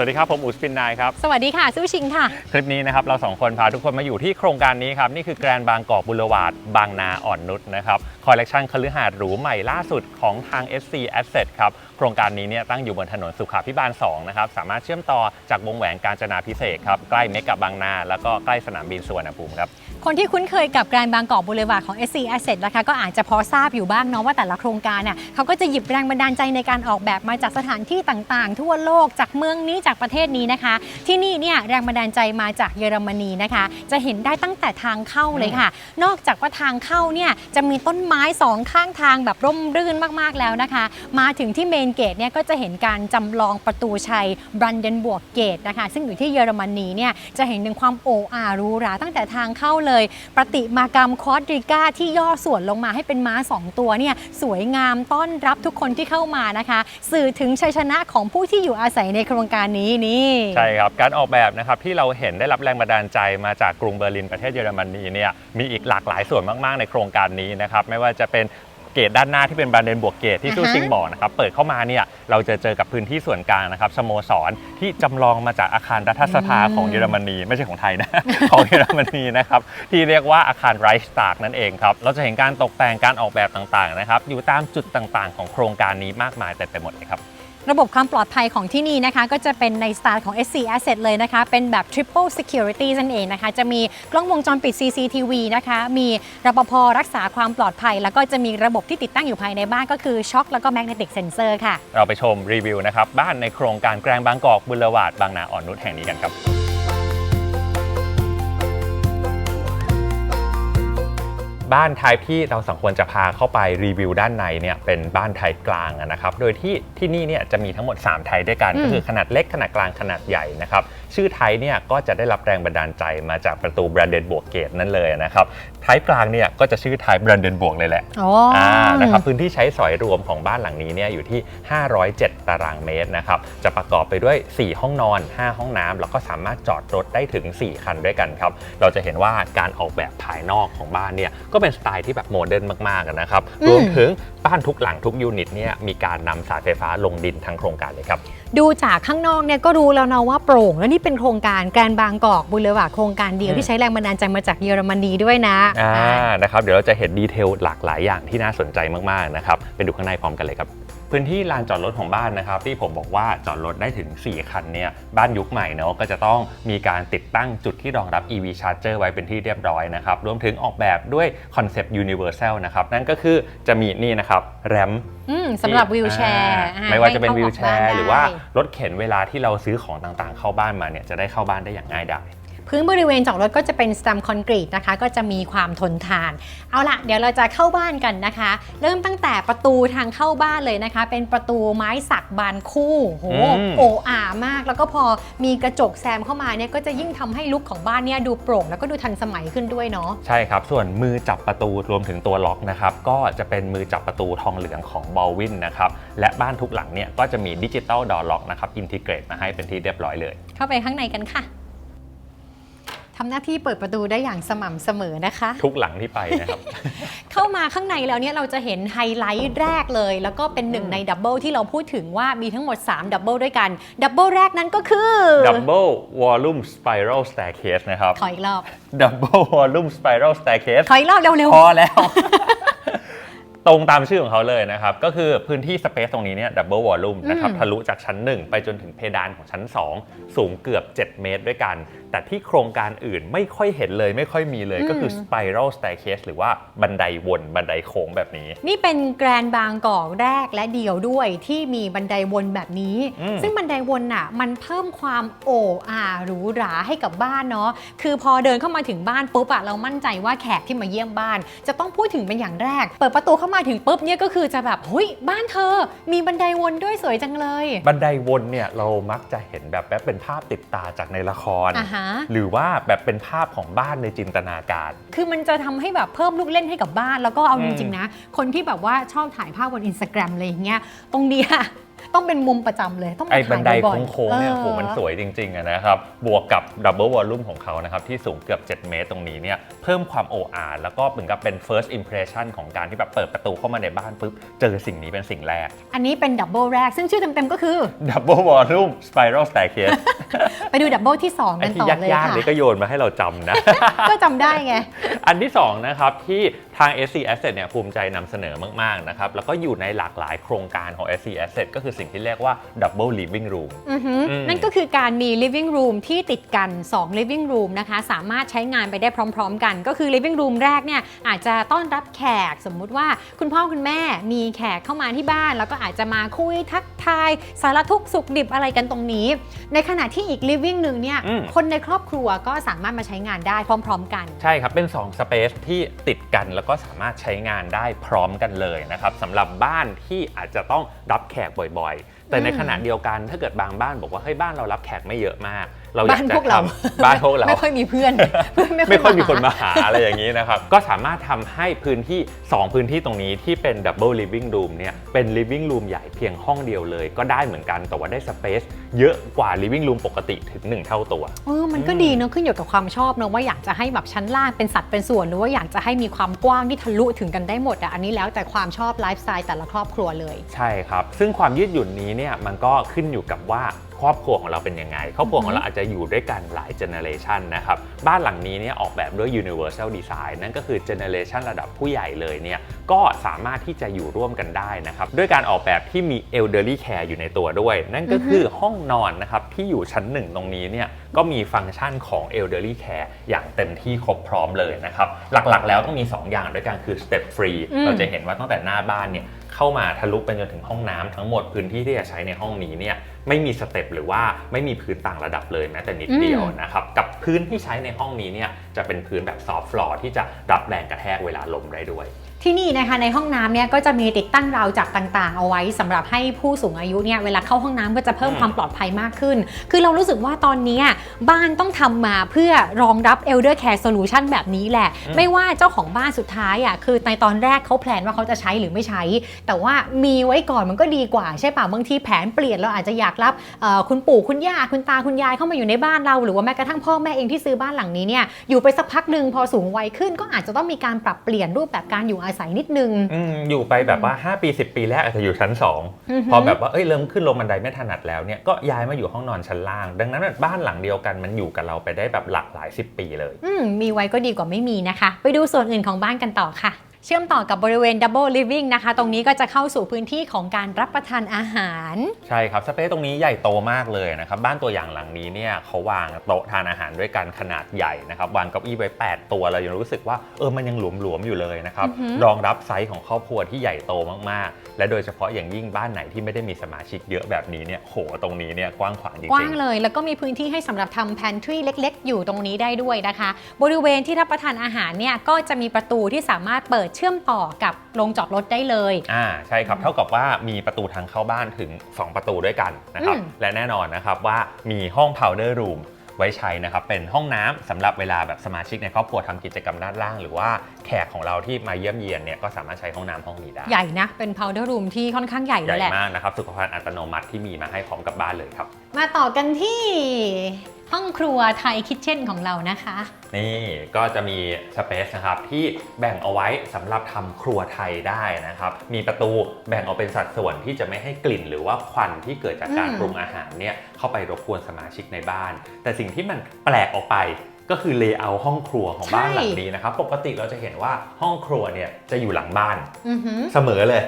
วัสดีครับ ผมอูสปินนายครับ สวัสดีค่ะซูชิงค่ะ คลิปนี้นะครับ เราสองคนพาทุกคนมาอยู่ที่โครงการนี้ครับ นี่คือแกรนบางกอกบุรวาดบางนาอ่อนนุชนะครับ คอลเลกชันคฤหาสน์หรูใหม่ล่าสุดของทาง SC Asset ครับ โครงการนี้เนี่ยตั้งอยู่บนถนนสุขาพิบาล 2 นะครับ สามารถเชื่อมต่อจากวงแหวนกาญจนาพิเศษกครับ ใกล้เมกะบางนา แล้วก็ใกล้สนามบินสุวรรณภูมิครับคนที่คุ้นเคยกับแกรนบางกอกบูเลวาร์ของ SC Asset นะคะก็อาจจะพอทราบอยู่บ้างเนาะว่าแต่ละโครงการน่ะเขาก็จะหยิบแรงบันดาลใจในการออกแบบมาจากสถานที่ต่างๆ ทั่วโลกจากเมืองนี้จากประเทศนี้นะคะ ที่นี่เนี่ยแรงบันดาลใจมาจากเยอรมนีนะคะ จะเห็นได้ตั้งแต่ทางเข้าเลยค่ะ นอกจากว่าทางเข้าเนี่ยจะมีต้นไม้สองข้างทางแบบร่มรื่นมากๆแล้วนะคะ มาถึงที่เมนเกตเนี่ยก็จะเห็นการจำลองประตูชัยบรันเดนบวกเกตนะคะซึ่งอยู่ที่เยอรมนีเนี่ยจะเห็นถึงความโอ้อารูหราตั้งแต่ทางเข้าเลยประติมากรรมคอสริก้าที่ย่อส่วนลงมาให้เป็นม้า 2 ตัวเนี่ยสวยงามต้อนรับทุกคนที่เข้ามานะคะ สื่อถึงชัยชนะของผู้ที่อยู่อาศัยในโครงการนี้นี่ใช่ครับ การออกแบบนะครับที่เราเห็นได้รับแรงบันดาลใจมาจากกรุงเบอร์ลินประเทศเยอรมนีเนี่ยมีอีกหลากหลายส่วนมาก ๆ ในโครงการนี้นะครับไม่ว่าจะเป็น เกตด้านหน้าที่เป็นบรันเดนบวกเกตที่อ่าฮะซูซิงบอกนะครับเปิดเข้ามาเนี่ยเราจะเจอกับพื้นที่ส่วนกลางนะครับสโมสรที่จำลองมาจากอาคารรัฐสภาของเยอรมนี ไม่ใช่ของไทยนะ ของเยอรมนีนะครับที่เรียกว่าอาคารไรสตาร์กนั่นเองครับเราจะเห็นการตกแต่งการออกแบบต่างๆนะครับอยู่ตามจุดต่างๆ ของโครงการนี้มากมายเต็มไปหมดเลยครับ ระบบความปลอดภัยของที่นี่นะคะก็จะเป็นในสไตล์ของ SC Asset เลยนะคะ เป็นแบบ Triple Security นั่นเองนะคะ จะมีกล้องวงจรปิด CCTV นะคะ มีรปภรักษาความปลอดภัย แล้วก็จะมีระบบที่ติดตั้งอยู่ภายในบ้านก็คือช็อคแล้วก็แมกเนติกเซนเซอร์ค่ะ เราไปชมรีวิวนะครับ บ้านในโครงการแกรงบางกอกบุรวาดบางนาอ่อนนุชแห่งนี้กันครับ บ้านไทยที่เราสองคนจะพาเข้าไปรีวิวด้านในเนี่ยเป็นบ้านไทยกลางอะนะครับ โดยที่ที่นี่เนี่ยจะมีทั้งหมด 3 ไทยด้วยกันอืมก็คือขนาดเล็กขนาดกลางขนาดใหญ่นะครับชื่อไทยเนี่ยก็จะได้รับแรงบันดาลใจมาจากประตูบรันเดนบวกเกตนั่นเลยนะครับไทยกลางเนี่ยก็จะชื่อไทยบรันเดนบวกเลยแหละอ๋ออ่านะครับพื้นที่ใช้สอยรวมของบ้านหลังนี้เนี่ยอยู่ที่ 507 ตารางเมตรนะครับจะประกอบไปด้วย 4 ห้องนอน 5 ห้องน้ำแล้วก็สามารถจอดรถได้ถึง 4 คันด้วยกันครับเราจะเห็นว่าการออกแบบภายนอกของบ้านเนี่ยก็เป็นสไตล์ที่แบบโมเดิร์นมากๆนะครับอืมรวมถึงบ้านทุกหลังทุกยูนิตเนี่ยมีการนำสายไฟฟ้าลงดินทั้งโครงการเลยครับ ดูจากข้างนอกเนี่ยก็รู้แล้วนะว่าโปร่ง แล้วนี่เป็นโครงการแกรนบางกอกบูเลวาร์โครงการเดียวอืมที่ใช้แรงบันดาลใจมาจากเยอรมนีด้วยนะอ่านะครับเดี๋ยวเราจะเห็นดีเทลหลากหลายอย่างที่น่าสนใจมากๆนะครับไปดูข้างในพร้อมกันเลยครับ พื้นที่ลานจอดรถของบ้านนะครับ ที่ผมบอกว่าจอดรถได้ถึง 4 คันเนี่ยบ้านยุคใหม่เนาะก็จะต้องมีการติดตั้งจุดที่รองรับ EV Charger ไว้เป็นที่เรียบร้อยนะครับรวมถึงออกแบบด้วยคอนเซปต์ Universal นะครับนั่นก็คือจะมีนี่นะครับแรมอืมสำหรับวิวแชร์อ่าไม่ว่าจะเป็นให้วิข้วอแชอกบ้นร์ได้หรือว่ารถเข็นเวลาที่เราซื้อของต่างๆ เข้าบ้านมาเนี่ยจะได้เข้าบ้านได้อย่างง่ายดาย พื้นบริเวณจอดรถก็จะเป็นสแตมคอนกรีตนะคะ ก็จะมีความทนทาน เอาละเดี๋ยวเราจะเข้าบ้านกันนะคะ เริ่มตั้งแต่ประตูทางเข้าบ้านเลยนะคะ เป็นประตูไม้สักบานคู่โหอืมโออามาก แล้วก็พอมีกระจกแซมเข้ามาเนี่ยก็จะยิ่งทำให้ลุคของบ้านเนี่ยดูโปร่ง แล้วก็ดูทันสมัยขึ้นด้วยเนาะใช่ครับ ส่วนมือจับประตูรวมถึงตัวล็อกนะครับก็จะเป็นมือจับประตูทองเหลืองของบอลวินนะครับและบ้านทุกหลังเนี่ยก็จะมีดิจิตอลดอล็อกนะครับอินทิเกรตมาให้เป็นที่เรียบร้อยเลย เข้าไปข้างในกันค่ะ ทำหน้าที่เปิดประตูได้อย่างสม่ำเสมอนะคะ ทุกหลังที่ไปนะครับ เข้ามาข้างในแล้วเนี่ยเราจะเห็นไฮไลท์แรกเลย แล้วก็เป็นหนึ่งในดับเบิลที่เราพูดถึงว่ามีทั้งหมด 3 ดับเบิลด้วยกัน ดับเบิลแรกนั้นก็คือ Double Volume Spiral Staircase นะครับ ขออีกรอบ Double Volume Spiral Staircase ขออีกรอบเร็วพอแล้ว ตรงตามชื่อของเขาเลยนะครับ ก็คือพื้นที่สเปซตรงนี้เนี่ยดับเบิลวอลลุ่มนะครับอืมทะลุจากชั้น 1 ไปจนถึงเพดานของชั้น 2 สูงเกือบ 7 เมตรด้วยกัน แต่ที่โครงการอื่นไม่ค่อยเห็นเลยไม่ค่อยมีเลยก็คือ Spiral Staircase หรือว่าบันไดวนบันไดโค้งแบบนี้ๆนี่เป็นแกรนบางกอกแรกและเดียวด้วยที่มีบันไดวนแบบนี้อืมซึ่งบันไดวนน่ะมันเพิ่มความโอ้อาหรูหราให้กับบ้านเนาะคือพอเดินเข้ามาถึงบ้านปุ๊บอะเรามั่นใจว่าแขกที่มาเยี่ยมบ้าน จะต้องพูดถึงเป็นอย่างแรก เปิดประตูเข้ามาถึงปุ๊บเนี่ยก็คือจะแบบเฮ้ยบ้านเธอ มีบันไดวนด้วยสวยจังเลย บันไดวนเนี่ยเรามักจะเห็นแบบแบบเป็นภาพติดตาจากในละครอ่าฮะหรือว่าแบบเป็นภาพของบ้านในจินตนาการ คือมันจะทำให้แบบเพิ่มลูกเล่นให้กับบ้าน แล้วก็เอาอืจม ริงๆนะ คนที่แบบว่าชอบถ่ายภาพบนอินสตาแกรมอะไรอย่างเงี้ย ตรงเนี้ย ต้องเป็นมุมประจำเลยต้องมาไอ้บัถ่านยไดบ่อยๆโค้งๆเนี่ยออโหมันสวยจริงๆอะนะครับ บวกกับดับเบิลวอลลุ่มของเขานะครับ ที่สูงเกือบ 7 เมตรตรงนี้เนี่ย เพิ่มความโออาแล้วก็เหมือนกับเป็น first impression ของการที่แบบเปิดประตูเข้ามาในบ้านปุ๊บ เจอสิ่งนี้เป็นสิ่งแรกอันนี้เป็นดับเบิลแรก ซึ่งชื่อเต็มๆก็คือ ดับเบิลวอลลุ่ม spiral staircase ไปดูดับเบิลที่ 2 ไอ้กันที่ต่อเลยยากๆค่ะ นี่ก็โยนมาให้เราจำนะ ก็จำได้ไง อันที่ 2 นะครับที่ทาง SC Asset เนี่ยภูมิใจนำเสนอมาก ๆ นะครับ แล้วก็อยู่ในหลากหลายโครงการของ SC Asset ก็คือสิ่งที่เรียกว่า Double Living Room อือหืออมนั่นก็คือการมี living room ที่ติดกัน 2 living room นะคะ สามารถใช้งานไปได้พร้อม ๆ กัน ก็คือ living room แรกเนี่ยอาจจะต้อนรับแขก สมมุติว่าคุณพ่อคุณแม่มีแขกเข้ามาที่บ้าน แล้วก็อาจจะมาคุยทักทาย สารทุกข์สุขดิบอะไรกันตรงนี้ ในขณะที่อีก living หนึ่งเนี่ยอืม คนในครอบครัวก็สามารถมาใช้งานได้พร้อม ๆ กัน ใช่ครับ เป็น2สเปซที่ติดกันแล้วก็สามารถใช้งานได้พร้อมกันเลยนะครับสำหรับบ้านที่อาจจะต้องรับแขกบ่อยๆแต่ในอืมขณะเดียวกันถ้าเกิดบางบ้านบอกว่าเฮ้ยบ้านเรารับแขกไม่เยอะมาก เราอยากบ้านจะพวกเราทำบ้านพวกเราไม่ค่อยมีเพื่อนเพื่อนไม่ค่อยมีคนหามาหาอะไรอย่างนี้นะครับ ก็สามารถทำให้พื้นที่ 2 พื้นที่ตรงนี้ที่เป็น Double Living Room เนี่ยเป็น Living Room ใหญ่เพียงห้องเดียวเลย ก็ได้เหมือนกันแต่ว่าได้สเปซเยอะกว่า Living Room ปกติถึง 1 เท่าตัวเออมันก็ดีเนอะขึ้นอยู่กับความชอบเนอะว่าอยากจะให้แบบชั้นล่างเป็นสัดเป็นส่วนหรือว่าอยากจะให้มีความกว้างที่ทะลุถึงกันได้หมดอะอันนี้แล้วแต่ความชอบไลฟ์สไตล์แต่ละครอบครัวเลย ใช่ครับ ซึ่งความยืดหยุ่นนี้เนี่ยมันก็ขึ้นอยู่กับว่า ครอบครัวของเราเป็นยังไง ครอบครัวของเราอาจจะอยู่ด้วยกันหลายเจเนอเรชันนะครับ บ้านหลังนี้เนี่ยออกแบบด้วย universal design นั่นก็คือเจเนอเรชันระดับผู้ใหญ่เลยเนี่ยก็สามารถที่จะอยู่ร่วมกันได้นะครับ ด้วยการออกแบบที่มี elderly care อยู่ในตัวด้วย นั่นก็คือห้องนอนนะครับที่อยู่ชั้นหนึ่งตรงนี้เนี่ยก็มีฟังก์ชันของ elderly care อย่างเต็มที่ครบพร้อมเลยนะครับ หลักๆ แล้วต้องมี 2 อย่างด้วยกันคือ step free อืมเราจะเห็นว่าตั้งแต่หน้าบ้านเนี่ย เข้ามาทะลุไปจนถึงห้องน้ำทั้งหมดพื้นที่ที่จะใช้ในห้องนี้เนี่ยไม่มีสเต็ปหรือว่าไม่มีพื้นต่างระดับเลยแม้แต่นิดเดียวนะครับกับพื้นที่ใช้ในห้องนี้เนี่ยจะเป็นพื้นแบบซอฟต์ฟลอร์ที่จะรับแรงกระแทกเวลาลมได้ด้วย ที่นี่นะคะในห้องน้ำเนี่ยก็จะมีติดตั้งราวจักรต่างๆ เอาไว้สำหรับให้ผู้สูงอายุเนี่ยเวลาเข้าห้องน้ำก็จะเพิ่มอืมความปลอดภัยมากขึ้น คือเรารู้สึกว่าตอนเนี้ยบ้านต้องทำมาเพื่อรองรับ Elder Care Solution แบบนี้แหละ ไม่ว่าเจ้าของบ้านสุดท้ายอะคือในตอนแรกเขาแพลนว่าเขาจะใช้หรือไม่ใช้ แต่ว่ามีไว้ก่อนมันก็ดีกว่าใช่ป่ะบางทีแผนเปลี่ยนเราอาจจะอยากรับเอ่อคุณปู่คุณย่าคุณตาคุณยายเข้ามาอยู่ในบ้านเรา หรือว่าแม้กระทั่งพ่อแม่เองที่ซื้อบ้านหลังนี้เนี่ยอยู่ไปสักพักหนึ่งพอสูงวัยขึ้นก็อาจจะต้องมีการปรับเปลี่ยนรูปแบบการอยู่อาศัยนิดนึงอืมอยู่ไปแบบว่า 5 ปี 10 ปีแรกอาจจะอยู่ชั้นอือฮึ2พอแบบว่าเอ้ยเริ่มขึ้นลงบันไดไม่ถนัดแล้วเนี่ยก็ย้ายมาอยู่ห้องนอนชั้นล่าง ดังนั้นบ้านหลังเดียวกันมันอยู่กับเราไปได้แบบหลากหลาย 10 ปีเลยอืมมีไว้ก็ดีกว่าไม่มีนะคะ ไปดูส่วนอื่นของบ้านกันต่อค่ะ เชื่อมต่อกับบริเวณ Double Living นะคะ ตรงนี้ก็จะเข้าสู่พื้นที่ของการรับประทานอาหาร ใช่ครับสเปซตรงนี้ใหญ่โตมากเลยนะครับ บ้านตัวอย่างหลังนี้เนี่ยเขาวางโต๊ะทานอาหารด้วยกันขนาดใหญ่นะครับ วางเก้าอี้ไว้ 8 ตัวเรายังรู้สึกว่าเออมันยังหลวมๆอยู่เลยนะครับ อือหือ รองรับไซส์ของครอบครัวที่ใหญ่โตมากๆ และโดยเฉพาะอย่างยิ่งบ้านไหนที่ไม่ได้มีสมาชิกเยอะแบบนี้เนี่ยโหตรงนี้เนี่ยกว้างขวางจริงๆ กว้างเลยแล้วก็มีพื้นที่ให้สำหรับทำ pantry เล็ก ๆ อยู่ตรงนี้ได้ด้วยนะคะ บริเวณที่รับประทานอาหารเนี่ยก็จะมีประตูที่สามารถเปิดเชื่อมต่อกับโรงจอดรถได้เลย อ่าใช่ครับเท่ากับว่ามีประตูทางเข้าบ้านถึง 2 ประตูด้วยกันนะครับ อืม และแน่นอนนะครับว่ามีห้อง powder room ไว้ใช้นะครับ เป็นห้องน้ำสำหรับเวลาแบบสมาชิกในครอบครัวทำกิจกรรมด้านล่าง หรือว่าแขกของเราที่มาเยี่ยมเยียนเนี่ยก็สามารถใช้ห้องน้ำห้องนี้ได้ ใหญ่นะ เป็น powder room ที่ค่อนข้างใหญ่ใหเลญ่ยแหละ มากนะครับ สุขภัณฑ์อัตโนมัติที่มีมาให้พร้อมกับบ้านเลยครับ มาต่อกันที่ ห้องครัวไทยคิทเช่นของเรานะคะ นี่ก็จะมีสเปซนะครับที่แบ่งเอาไว้สำหรับทำครัวไทยได้นะครับ มีประตูแบ่งออกเป็นสัดส่วนที่จะไม่ให้กลิ่นหรือว่าควันที่เกิดจากการอืม ปรุงอาหารเนี่ยเข้าไปรบกวนสมาชิกในบ้าน แต่สิ่งที่มันแปลกออกไปก็คือเลเยอร์ห้องครัวของบ้านหลังนี้นะครับ ปกติเราจะเห็นว่าห้องครัวเนี่ยจะอยู่หลังบ้าน อือหือ เสมอเลย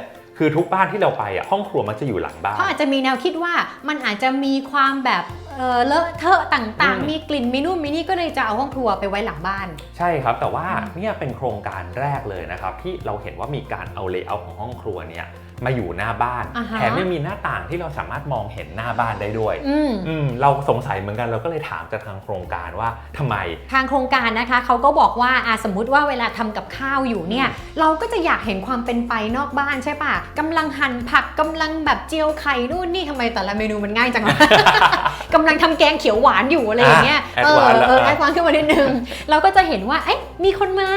คือทุกบ้านที่เราไปอะห้องครัวมันจะอยู่หลังบ้าน เขาอาจจะมีแนวคิดว่ามันอาจจะมีความแบบเออเลอะเทอะต่างอืม ๆ มีกลิ่นมีนู่นมีนี่ก็เลยจะเอาห้องครัวไปไว้หลังบ้าน ใช่ครับ แต่ว่าอืมเนี่ยเป็นโครงการแรกเลยนะครับ ที่เราเห็นว่ามีการเอาเลเยอร์ของห้องครัวเนี่ย มาอยู่หน้าบ้าน อ่าฮะ แถมยังมีหน้าต่างที่เราสามารถมองเห็นหน้าบ้านได้ด้วย อืม อืมเราสงสัยเหมือนกันเราก็เลยถามจากทางโครงการว่าทำไม ทางโครงการนะคะเขาก็บอกว่าอะสมมุติว่าเวลาทำกับข้าวอยู่เนี่ย เราก็จะอยากเห็นความเป็นไปนอกบ้านใช่ปะกำลังหั่นผักกำลังแบบเจียวไข่นู่นนี่ทำไมแต่ละเมนูมันง่ายจังวะ กำลังทำแกงเขียวหวานอยู่อะไรอย่างเงี้ยอะเออ advance แล้วเอออะแอดวานซ์ขึ้นมานิดนึง เราก็จะเห็นว่าเอ๊ะมีคนมา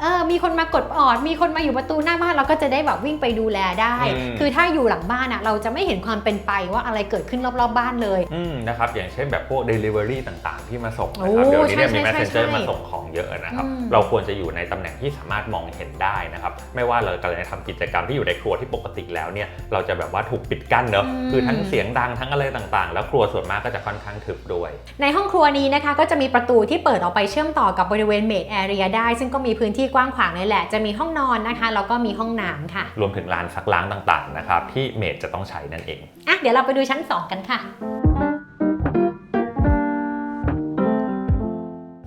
เออมีคนมากดออด มีคนมาอยู่ประตูหน้าบ้านเราก็จะได้แบบวิ่งไปดูแลได้ อืม คือถ้าอยู่หลังบ้านอะเราจะไม่เห็นความเป็นไปว่าอะไรเกิดขึ้นรอบๆบ้านเลย อืมนะครับอย่างเช่นแบบพวก Delivery ต่างๆ ที่มาส่งนะครับโอ้เดี๋ยวนี้เนี่ยใช่มี ใช่ Messenger ใช่มาส่งของเยอะนะครับ อืม เราควรจะอยู่ในตำแหน่งที่สามารถมองเห็นได้นะครับ ไม่ว่าเรากำลังจะทำกิจกรรมที่อยู่ในครัวที่ปกติแล้วเนี่ยเราจะแบบว่าถูกปิดกั้นเนอะคือทั้งเสียงดังทั้งอะไรต่างๆ แล้วครัวส่วนมากก็จะค่อนข้างทึบด้วย ในห้องครัวนี้นะคะก็จะมีประตูที่เปิดออกไปเชื่อมต่อกับบริเวณเมดแอเรียได้ ซึ่งก็มีพื้นที่กว้างขวางเลยแหละ จะมีห้องนอนนะคะแล้วก็มีห้องน้ำค่ะ รวมถึงลานซักล้างต่างๆนะครับที่เมดจะต้องใช้นั่นเอง อะเดี๋ยวเราไปดูชั้น 2 กันค่ะ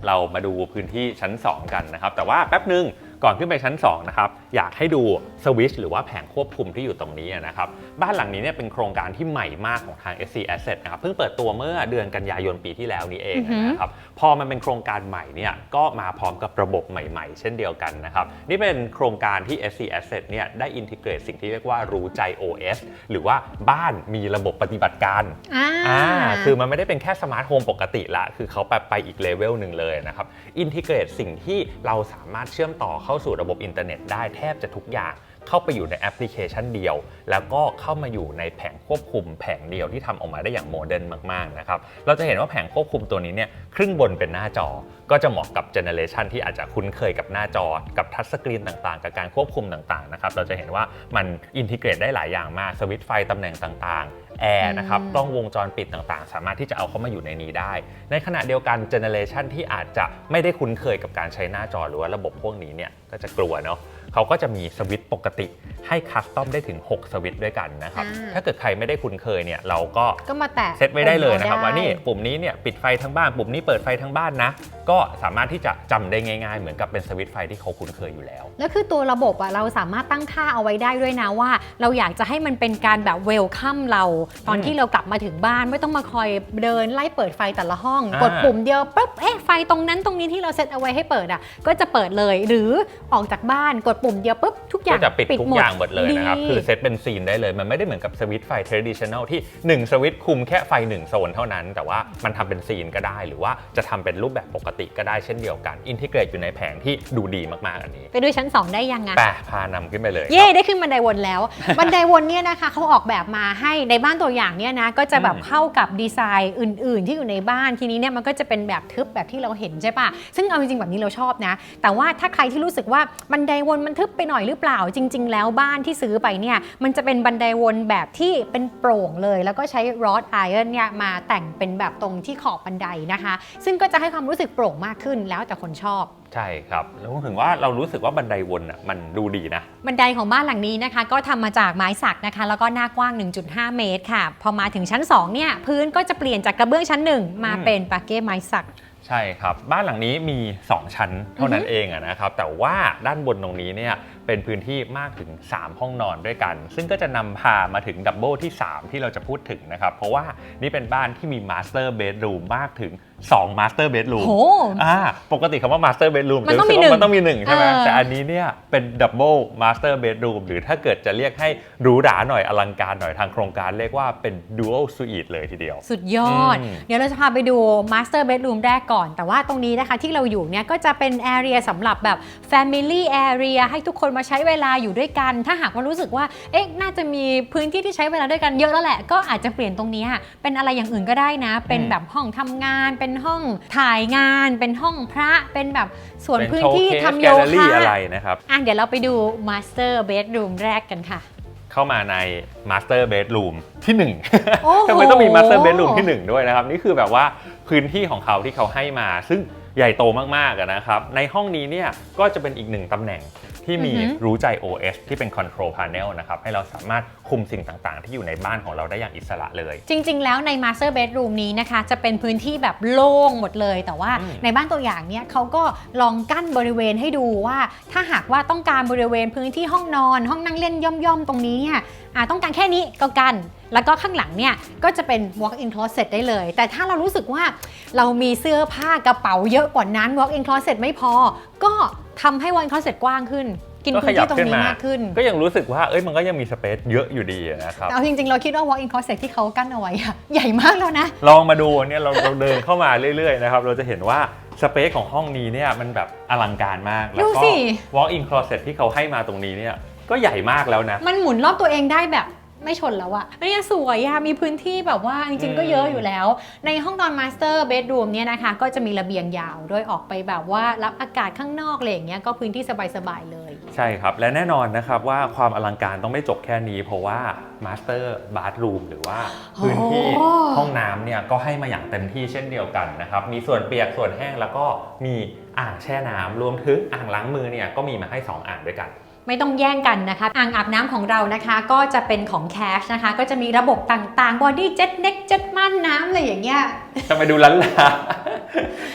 เรามาดูพื้นที่ชั้น 2 กันนะครับ แต่ว่าแป๊บหนึ่ง ก่อนขึ้นไปชั้น2นะครับอยากให้ดูสวิตชหรือว่าแผงควบคุมที่อยู่ตรงนี้นะครับบ้านหลังนี้เนี่ยเป็นโครงการที่ใหม่มากของทาง SC Asset นะครับเพิ่งเปิดตัวเมื่อเดือนกันยายนปีที่แล้วนี้เองอือหือนะครับพอมันเป็นโครงการใหม่เนี่ยก็มาพร้อมกับระบบใหม่ๆ เช่นเดียวกันนะครับนี่เป็นโครงการที่ SC Asset เนี่ยได้อินทิเกรตสิ่งที่เรียกว่ารู้ใจ OS หรือว่าบ้านมีระบบปฏิบัติการอ่าอ่าคือมันไม่ได้เป็นแค่สมาร์ทโฮมปกติละคือเขาไปไปอีกเลเวลหนึ่งเลยนะครับอินทิเกรตสิ่งที่เราสามารถเชื่อมต่อเข้าาสู่ระบบอินเทอร์เน็ตได้แทบจะทุกอย่าง เข้าไปอยู่ในแอปพลิเคชันเดียว แล้วก็เข้ามาอยู่ในแผงควบคุมแผงเดียวที่ทำออกมาได้อย่างโมเดิร์นมากๆนะครับเราจะเห็นว่าแผงควบคุมตัวนี้เนี่ยครึ่งบนเป็นหน้าจอ ก็จะเหมาะกับเจเนอเรชันที่อาจจะคุ้นเคยกับหน้าจอ กับทัชสกรีนต่างๆ กับการควบคุมต่างๆนะครับเราจะเห็นว่ามันอินทิเกรตได้หลายอย่างมากสวิตช์ไฟตำแหน่งต่างๆ แอร์นะครับอืมกล้องวงจรปิดต่างๆ สามารถที่จะเอาเข้ามาอยู่ในนี้ได้ ในขณะเดียวกันเจเนอเรชันที่อาจจะไม่ได้คุ้นเคยกับการใช้หน้าจอหรือว่าระบบพวกนี้เนี่ยก็จะกลัวเนาะ เขาก็จะมีสวิตช์ปกติให้คัสตอมได้ถึง 6 สวิตช์ด้วยกันนะครับ อ่า ถ้าเกิดใครไม่ได้คุ้นเคยเนี่ยเราก็ก็มาแตะเซตไว้ได้เลยนะครับปุ่มว่าเรนี่ได้ปุ่มนี้เนี่ยปิดไฟทั้งบ้าน ปุ่มนี้เปิดไฟทั้งบ้านนะ ก็สามารถที่จะจำได้ง่ายๆ เหมือนกับเป็นสวิตช์ไฟที่เขาคุ้นเคยอยู่แล้ว แล้วคือตัวระบบอะเราสามารถตั้งค่าเอาไว้ได้ด้วยนะว่า เราอยากจะให้มันเป็นการแบบเวลคัมเรา ตอนอืมที่เรากลับมาถึงบ้านไม่ต้องมาคอยเดินไล่เปิดไฟแต่ละห้อง อ่ากดปุ่มเดียวปุ๊บเอ๊ะไฟตรงนั้นตรงนี้ที่เราเซตเอาไว้ให้เปิดอะก็จะเปิดเลยหรือออกจากบ้านกดปุ่มเดียวปุ๊บทุกอย่างก็จะปิดทุกอย่างหมดเลยนะครับดีคือเซตเป็นซีนได้เลย มันไม่ได้เหมือนกับสวิตช์ไฟ traditional ที่ 1 สวิตช์คุมแค่ไฟ 1 โซนเท่านั้น แต่ว่ามันทำเป็นซีนก็ได้ หรือว่าจะทำเป็นรูปแบบปกติก็ได้เช่นเดียวกัน อินทิเกรตอยู่ในแผงที่ดูดีมากๆอันนี้ ไปดูชั้น 2 ได้ยังอะแปะพานำขึ้นไปเลย เย่ได้ขึ้นบันไดวนแล้ว บันไดวนเนี่ยนะคะเขาออกแบบมาให้ในบ้านตัวอย่างเนี่ยนะก็จะแบบอืมเข้ากับดีไซน์อื่น ๆ ที่อยู่ในบ้านทีนี้เนี่ยมันก็จะเป็นแบบทึบแบบที่เราเห็นใช่ปะซึ่งเอาจริงๆแบบนี้เราชอบนะ แต่ว่าถ้าใครที่รู้สึกว่าบันไดวนมันทึบไปหน่อยหรือเปล่าจริง ๆ แล้วบ้านที่ซื้อไปเนี่ยมันจะเป็นบันไดวนแบบที่เป็นโปร่งเลย แล้วก็ใช้รอดไอรอนเนี่ยมาแต่งเป็นแบบตรงที่ขอบบันไดนะคะ ซึ่งก็จะให้ความรู้สึกโปร่งมากขึ้นแล้วแต่คนชอบ ใช่ครับ แล้วถึงว่าเรารู้สึกว่าบันไดวนอะมันดูดีนะ บันไดของบ้านหลังนี้นะคะ ก็ทำมาจากไม้สักนะคะ แล้วก็หน้ากว้าง 1.5 เมตรค่ะ พอมาถึงชั้น2เนี่ยพื้นก็จะเปลี่ยนจากกระเบื้องชั้น 1 มาอืมเป็นปาเก้ไม้สัก ใช่ครับ บ้านหลังนี้มี 2 ชั้นเท่านั้นเองนะครับ แต่ว่าด้านบนตรงนี้เนี่ยเป็นพื้นที่มากถึง 3 ห้องนอนด้วยกัน ซึ่งก็จะนำพามาถึงดับเบิลที่ 3 ที่เราจะพูดถึงนะครับ เพราะว่านี่เป็นบ้านที่มีมาสเตอร์เบดรูมมากถึง 2มาสเตอร์เบดรูมโห อ่าปกติคำว่ามาสเตอร์เบดรูมมันต้องมีหนึ่งมันต้องมีหนึ่งใช่ไหมเออแต่อันนี้เนี่ยเป็นดับเบิลมาสเตอร์เบดรูมหรือถ้าเกิดจะเรียกให้หรูหราหน่อยอลังการหน่อยทางโครงการเรียกว่าเป็นดูอัลสวีทเลยทีเดียว สุดยอด อืม เดี๋ยวเราจะพาไปดู Master Bedroom แรกก่อน แต่ว่าตรงนี้นะคะที่เราอยู่เนี่ยก็จะเป็น Area สำหรับแบบ Family Area ให้ทุกคนมาใช้เวลาอยู่ด้วยกัน ถ้าหากว่ารู้สึกว่าเอ๊ะน่าจะมีพื้นที่ที่ใช้เวลาด้วยกันเยอะแล้วแหละ ก็อาจจะเปลี่ยนตรงนี้เป็นอะไรอย่างอื่นก็ได้นะ เป็นแบบห้องทำงานเป็นห้องถ่ายงาน เป็นห้องพระเป็นแบบส่วนเป็นพื้นโชว์ที่เคสทำแกโยลเลอรี่คะอะไรนะครับอะเดี๋ยวเราไปดู Master Bedroom แรกกันค่ะ เข้ามาใน Master Bedroom ที่โอ้โห1ทำไมต้องมี Master Bedroom ที่ 1 ด้วยนะครับ นี่คือแบบว่าพื้นที่ของเขาที่เขาให้มา ซึ่งใหญ่โตมากๆอะนะครับ ในห้องนี้เนี่ยก็จะเป็นอีกหนึ่งตำแหน่ง ที่มีอือหือรู้ใจ OS ที่เป็น Control Panel นะครับ ให้เราสามารถคุมสิ่งต่างๆ ที่อยู่ในบ้านของเราได้อย่างอิสระเลย จริง ๆ แล้วใน Master Bedroom นี้นะคะ จะเป็นพื้นที่แบบโล่งหมดเลย แต่ว่าอืมในบ้านตัวอย่างเนี้ยเขาก็ลองกั้นบริเวณให้ดูว่า ถ้าหากว่าต้องการบริเวณพื้นที่ห้องนอน ห้องนั่งเล่นย่อมๆ ตรงนี้เนี่ยอ่าต้องการแค่นี้ก็กันแล้วก็ข้างหลังเนี่ยก็จะเป็น walk-in closet ได้เลย แต่ถ้าเรารู้สึกว่าเรามีเสื้อผ้ากระเป๋าเยอะกว่านั้น walk-in closet ไม่พอ ก็ ทำให้ walk-in closet กว้างขึ้น กินก็ขพื้นยับที่ตรงขึ้นนี้มามากขึ้น ก็ยังรู้สึกว่าเอ้ยมันก็ยังมีสเปซเยอะอยู่ดีอะนะครับแต่เอาจริง ๆ เราคิดว่า walk-in closet ที่เขากั้นเอาไว้อะใหญ่มากแล้วนะ ลองมาดูเนี่ยเราเราเดินเข้ามาเรื่อยๆนะครับเราจะเห็นว่าสเปซของห้องนี้เนี่ยมันแบบอลังการมาก แล้วดูก็สิ walk-in closet ที่เขาให้มาตรงนี้เนี่ยก็ใหญ่มากแล้วนะ มันหมุนรอบตัวเองได้แบบ ไม่ชนแล้วอะอันนี้สวยอะมีพื้นที่แบบว่าจริงๆก็เยอะอยู่แล้ว ในห้องนอนมาสเตอร์เบดรูมเนี่ยนะคะ ก็จะมีระเบียงยาวด้วยออกไปแบบว่ารับอากาศข้างนอกอะไรอย่างเงี้ยก็พื้นที่สบายๆเลย ใช่ครับ และแน่นอนนะครับว่าความอลังการต้องไม่จบแค่นี้ เพราะว่า Master Bathroom หรือว่าพื้นที่โอ้ห้องน้ำเนี่ยก็ให้มาอย่างเต็มที่เช่นเดียวกันนะครับมีส่วนเปียกส่วนแห้งแล้วก็มีอ่างแช่น้ำรวมถึงอ่างล้างมือเนี่ยก็มีมาให้ 2 อ่างด้วยกัน ไม่ต้องแย่งกันนะคะอ่างอาบน้ำของเรานะคะก็จะเป็นของแคชนะคะ ก็จะมีระบบต่างๆบอดี้เจ็ตเน็กเจ็ตม่านน้ำอะไรอย่างเงี้ยจะไปดูลันลา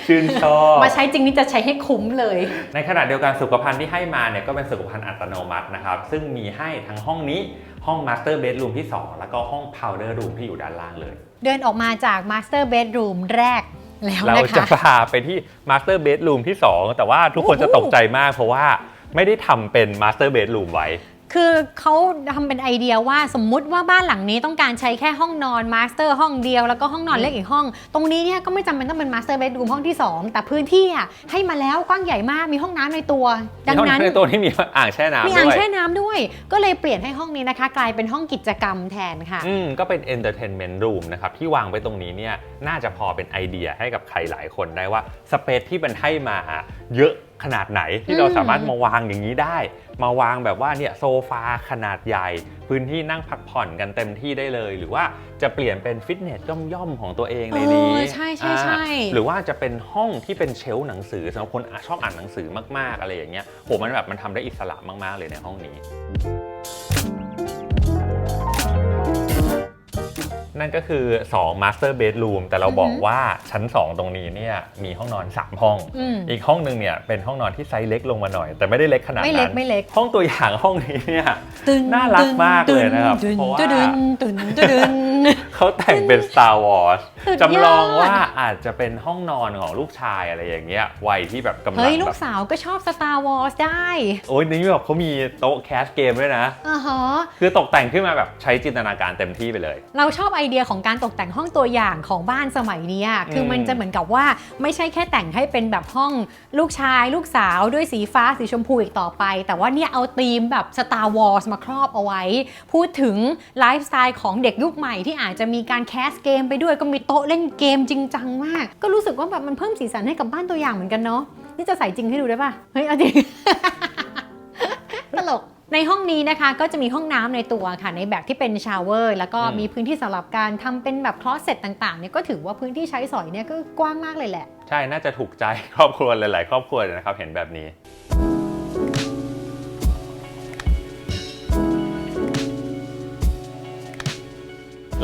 ชื่นชอบมาใช้จริงนี่จะใช้ให้คุ้มเลย ในขณะเดียวกันสุขภัณฑ์ที่ให้มาเนี่ยก็เป็นสุขภัณฑ์อัตโนมัตินะครับ ซึ่งมีให้ทั้งห้องนี้ห้อง Master Bedroom ที่ 2 แล้วก็ห้อง Powder Room ที่อยู่ด้านล่างเลย เดินออกมาจากมาสเตอร์เบดรูมแรกแล้วเรานะจะคะพาไปที่ Master Bedroom ที่ 2 แต่ว่าทุกคนจะตกใจมากเพราะว่า ไม่ได้ทำเป็นมาสเตอร์เบดรูมไว้ คือเขาทำเป็นไอเดียว่าสมมุติว่าบ้านหลังนี้ต้องการใช้แค่ห้องนอนมาสเตอร์ห้องเดียวแล้วก็ห้องนอนเล็กอีกห้อง ตรงนี้เนี่ยก็ไม่จำเป็นต้องเป็นมาสเตอร์เบดรูมห้องที่ 2 แต่พื้นที่อะให้มาแล้วกว้างใหญ่มากมีห้องน้ำในตัว ดังนั้นในตัวที่มีอ่างแช่น้ำมีด้อ่างวยแช่น้ำด้วย ก็เลยเปลี่ยนให้ห้องนี้นะคะ กลายเป็นห้องกิจกรรมแทนค่ะอืมก็เป็น Entertainment Room นะครับที่วางไว้ตรงนี้เนี่ยน่าจะพอเป็นไอเดียให้กับใครหลายคนได้ว่าสเปซที่มันให้มาเยอะขนาดไหนที่เราอืมสามารถมาวางอย่างนี้ได้ มาวางแบบว่าเนี่ยโซฟาขนาดใหญ่ พื้นที่นั่งพักผ่อนกันเต็มที่ได้เลย หรือว่าจะเปลี่ยนเป็นฟิตเนสย่อมๆของตัวเองในนี้เออใช่ใช่ใช่อ่าหรือว่าจะเป็นห้องที่เป็นเชลฟ์หนังสือสำหรับคนชอบอ่านหนังสือมากๆอะไรอย่างเงี้ยโหมันแบบมันทำได้อิสระมากๆเลยในห้องนี้ นั่นก็คือ 2 Master Bedroom แต่เราบอกอือหือว่าชั้น 2 ตรงนี้เนี่ยมีห้องนอน 3 ห้องอืมอีกห้องหนึ่งเนี่ยเป็นห้องนอนที่ไซส์เล็กลงมาหน่อย แต่ไม่ได้เล็กขนาดไม่นั้นเล็กไม่เล็กห้องตัวอย่างห้องนี้เนี่ยตึนน่ารักมากเลยนะครับตึนเพราะว่าตึนตึนตึนตึน เขาแต่งเป็น Star Wars สุดยอด จำลองว่าอาจจะเป็นห้องนอนของลูกชายอะไรอย่างเงี้ยวัยที่แบบกำลังเฮ้ย ลูแบกบสาวก็ชอบ Star Wars ได้โอ้ยนี่แบบเขามีโต๊ะแคสเกมด้วยนะ อ่าฮะคือตกแต่งขึ้นมาแบบใช้จินตนาการเต็มที่ไปเลย เราชอบไอเดียของการตกแต่งห้องตัวอย่างของบ้านสมัยเนี้ยคือมันจะเหมือนกับว่าไม่ใช่แค่แต่งให้เป็นแบบห้องลูกชาย ลูกสาวด้วยสีฟ้าสีชมพูอีกต่อไป แต่ว่าเนี่ยเอาธีมแบบ Star Wars มาครอบเอาไว้ พูดถึงไลฟ์สไตล์ของเด็กยุคใหม่ที่อาจจะมีการแคสเกมไปด้วยก็มีโต๊ะเล่นเกมจริงจังมาก ก็รู้สึกว่าแบบมันเพิ่มสีสันให้กับบ้านตัวอย่างเหมือนกันเนาะนี่จะใส่จริงให้ดูได้ปะเฮ้ยเอาจริงตลกในห้องนี้นะคะก็จะมีห้องน้ำในตัวค่ะในแบบที่เป็นชาวเวอร์แล้วก็อืมมีพื้นที่สำหรับการทำเป็นแบบคลอสเซ็ตต่างๆเนี่ยก็ถือว่าพื้นที่ใช้สอยเนี่ยก็กว้างมากเลยแหละ ใช่น่าจะถูกใจครอบครัวหลาย ๆ ครอบครัวเลยนะครับเห็นแบบนี้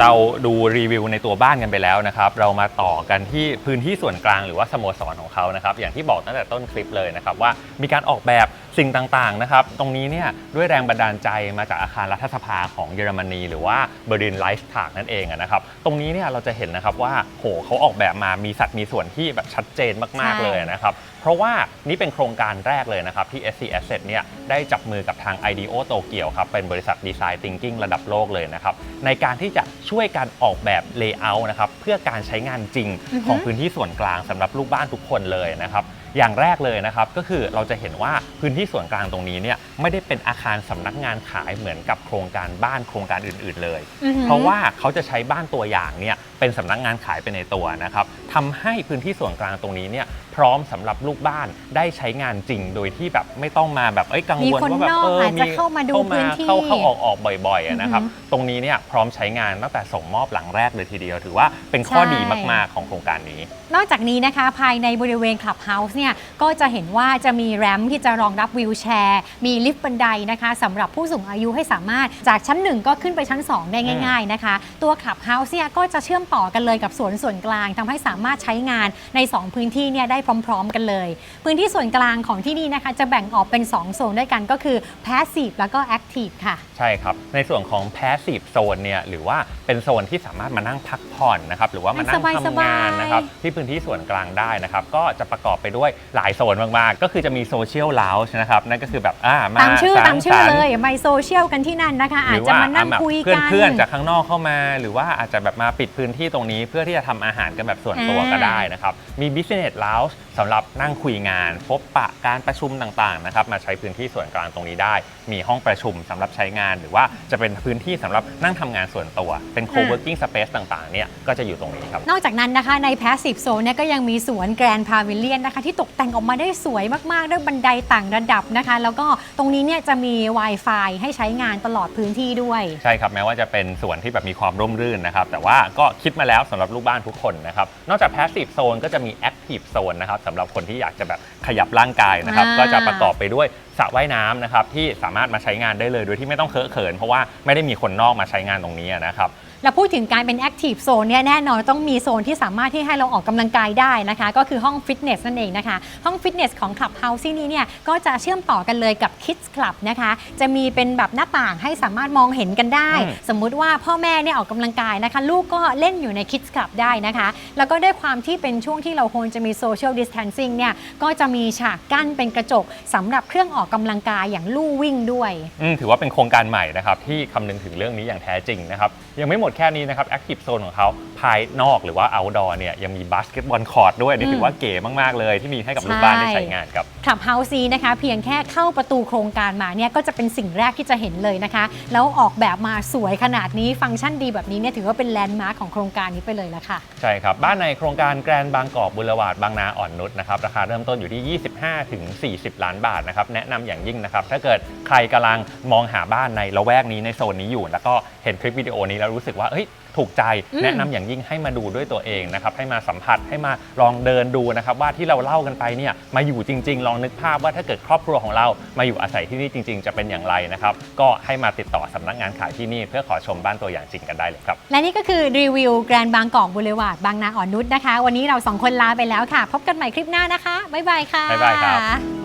เราดูรีวิวในตัวบ้านกันไปแล้วนะครับ เรามาต่อกันที่พื้นที่ส่วนกลางหรือว่าสโมสรของเขานะครับ อย่างที่บอกตั้งแต่ต้นคลิปเลยนะครับว่ามีการออกแบบ สิ่งต่างๆนะครับ ตรงนี้เนี่ยด้วยแรงบันดาลใจมาจากอาคารรัฐสภาของเยอรมนี หรือว่าเบอร์ลินไลฟ์ทากนั่นเองอะนะครับ ตรงนี้เนี่ยเราจะเห็นนะครับว่าโหเขาออกแบบมามีสัดมีส่วนที่แบบชัดเจนมากๆใช่เลยนะครับ เพราะว่านี่เป็นโครงการแรกเลยนะครับที่ SC Asset เนี่ยได้จับมือกับทาง IDEO โตเกียวครับเป็นบริษัทดีไซน์ Thinking ระดับโลกเลยนะครับ ในการที่จะช่วยการออกแบบ Layout นะครับเพื่อการใช้งานจริงอือฮึของพื้นที่ส่วนกลางสำหรับลูกบ้านทุกคนเลยนะครับ อย่างแรกเลยนะครับก็คือเราจะเห็นว่าพื้นที่ส่วนกลางตรงนี้เนี่ยไม่ได้เป็นอาคารสำนักงานขายเหมือนกับโครงการบ้านโครงการอื่น ๆเลยอือหือเพราะว่าเขาจะใช้บ้านตัวอย่างเนี่ยเป็นสำนักงานขายไปในตัวนะครับ ทำให้พื้นที่ส่วนกลางตรงนี้เนี่ยพร้อมสำหรับลูกบ้านได้ใช้งานจริง โดยที่แบบไม่ต้องมาแบบเอ้ยกังมีวลคนว่าแบบนอกเอออาจจะมีเข้ามาดูเข้ามาพื้นที่เข้าเข้าออกออกบ่อยๆอะนะครับอือหือตรงนี้เนี่ยพร้อมใช้งานตั้งแต่ส่งมอบหลังแรกเลยทีเดียว ถือว่าเป็นข้อใช่ ดีมากๆของโครงการนี้ นอกจากนี้นะคะภายในบริเวณคลับเฮาส์เนี่ยก็จะเห็นว่าจะมีแรมป์ที่จะรองรับวิวแชร์ มีลิฟต์บันไดนะคะสำหรับผู้สูงอายุให้สามารถจากชั้น 1 ก็ขึ้นไปชั้น 2 ได้ง่าย ๆนะคะ ตัวคลับเฮาส์เนี่ยก็จะเชื่อมต่อกันเลยกับสวนส่วนกลางทำให้สามารถใช้งานใน 2 พื้นที่เนี่ยได้พร้อม ๆ กันเลย พื้นที่ส่วนกลางของที่นี่นะคะ จะแบ่งออกเป็น 2 โซนด้วยกันก็คือ Passive แล้วก็ Active ค่ะ ใช่ครับ ในส่วนของ passive zone เนี่ยหรือว่าเป็นโซนที่สามารถมานั่งพักผ่อนนะครับหรือว่ามานั่งสบายๆทำงานนะครับที่พื้นที่ส่วนกลางได้นะครับก็จะประกอบไปด้วยหลายโซนมากๆ ก็คือจะมีโซเชียล lounge นะครับนั่นก็คือแบบอ่ามาตามชื่อสังตามชื่อสรรค์เลยไปโซเชียลกันที่นั่นนะคะหอาจรือจะว่ามานั่งแบบคุยเพื่อนกันเพื่อนๆจากข้างนอกเข้ามา หรือว่าอาจจะแบบมาปิดพื้นที่ตรงนี้เพื่อที่จะทำอาหารกันแบบส่วนอ่าตัวตัวก็อ่าได้นะครับ มี Business Lounge สำหรับนั่งคุยงาน พบปะการประชุมต่างๆนะครับมาใช้พื้นที่ส่วนกลางตรงนี้ได้ มีห้องประชุมสำหรับใช้งาน หรือว่าจะเป็นพื้นที่สำหรับนั่งทำงานส่วนตัว เป็น co-working space ต่างๆเนี่ยก็จะอยู่ตรงนี้ครับ นอกจากนั้นนะคะใน Passive Zone เนี่ยก็ยังมีสวนแกรนพาวิเลียนนะคะที่ตกแต่งออกมาได้สวยมากๆ ด้วยบันไดต่างระดับนะคะ แล้วก็ตรงนี้เนี่ยจะมี Wi-Fi ให้ใช้งานตลอดพื้นที่ด้วย ใช่ครับแม้ว่าจะเป็นส่วนที่แบบมีความร่มรื่นนะครับแต่ว่าก็คิดมาแล้วสำหรับลูกบ้านทุกคนนะครับนอกจาก passive zone ก็จะมี active zone นะครับสำหรับคนที่อยากจะแบบขยับร่างกายนะครับ อ่า ก็จะประกอบไปด้วยสระว่ายน้ำนะครับที่สามารถมาใช้งานได้เลยโดยที่ไม่ต้องเคอะเขิน เพราะว่าไม่ได้มีคนนอกมาใช้งานตรงนี้นะครับ แล้วพูดถึงการเป็น Active Zone เนี่ยแน่นอนต้องมีโซนที่สามารถที่ให้เราออกกำลังกายได้นะคะ ก็คือห้องฟิตเนสนั่นเองนะคะ ห้องฟิตเนสของ Clubhouse ที่นี่เนี่ยก็จะเชื่อมต่อกันเลยกับ Kids Club นะคะ จะมีเป็นแบบหน้าต่างให้สามารถมองเห็นกันได้อืมสมมุติว่าพ่อแม่เนี่ยออกกำลังกายนะคะ ลูกก็เล่นอยู่ใน Kids Club ได้นะคะ แล้วก็ด้วยความที่เป็นช่วงที่เราควรจะมี Social Distancing เนี่ยก็จะมีฉากกั้นเป็นกระจกสำหรับเครื่องออกกำลังกายอย่างลู่วิ่งด้วยอืมถือว่าเป็นโครงการใหม่นะครับที่คำนึงถึงเรื่องนี้อย่างแท้จริงนะครับยังไม่หมดแค่นี้นะครับ active zone ของเขาภายนอกหรือว่า outdoor เนี่ยยังมีบาสเกตบอลคอร์ดด้วยอันนี่อืมถือว่าเก๋มาก ๆ เลยที่มีให้กับลูกบ้านได้ใช้งานครับคลับเฮาส์นี้นะคะ เพียงแค่เข้าประตูโครงการมาเนี่ยก็จะเป็นสิ่งแรกที่จะเห็นเลยนะคะ แล้วออกแบบมาสวยขนาดนี้ฟังก์ชันดีแบบนี้เนี่ยถือว่าเป็นแลนด์มาร์คของโครงการนี้ไปเลยละค่ะ ใช่ครับ บ้านในโครงการแกรนบางกอกบุรวาดบางนาอ่อนนุชนะครับราคาเริ่มต้นอยู่ที่ 25ถึง40 ล้านบาทนะครับแนะนำอย่างยิ่งนะครับถ้าเกิดใครกำลังมองหาบ้านในละแวกนี้ในโซนนี้อยู่ แล้วก็เห็นคลิปวิดีโอนี้แล้วรู้สึกว่าเฮ้ยถูกใจอืม แนะนำอย่างยิ่งให้มาดูด้วยตัวเองนะครับให้มาสัมผัสให้มาลองเดินดูนะครับว่าที่เราเล่ากันไปเนี่ยมาอยู่จริง ๆ ลองนึกภาพว่าถ้าเกิดครอบครัวของเรามาอยู่อาศัยที่นี่จริง ๆ จะเป็นอย่างไรนะครับก็ให้มาติดต่อสำนักงานขายที่นี่ เพื่อขอชมบ้านตัวอย่างจริงกันได้เลยครับ และนี่ก็คือรีวิวแกรนบางกอกบุรวาดบางนาอ่อนนุชนะคะ วันนี้เราสองคนลาไปแล้วค่ะ พบกันใหม่คลิปหน้านะคะ บ๊ายบายค่ะ บ๊ายบายครับ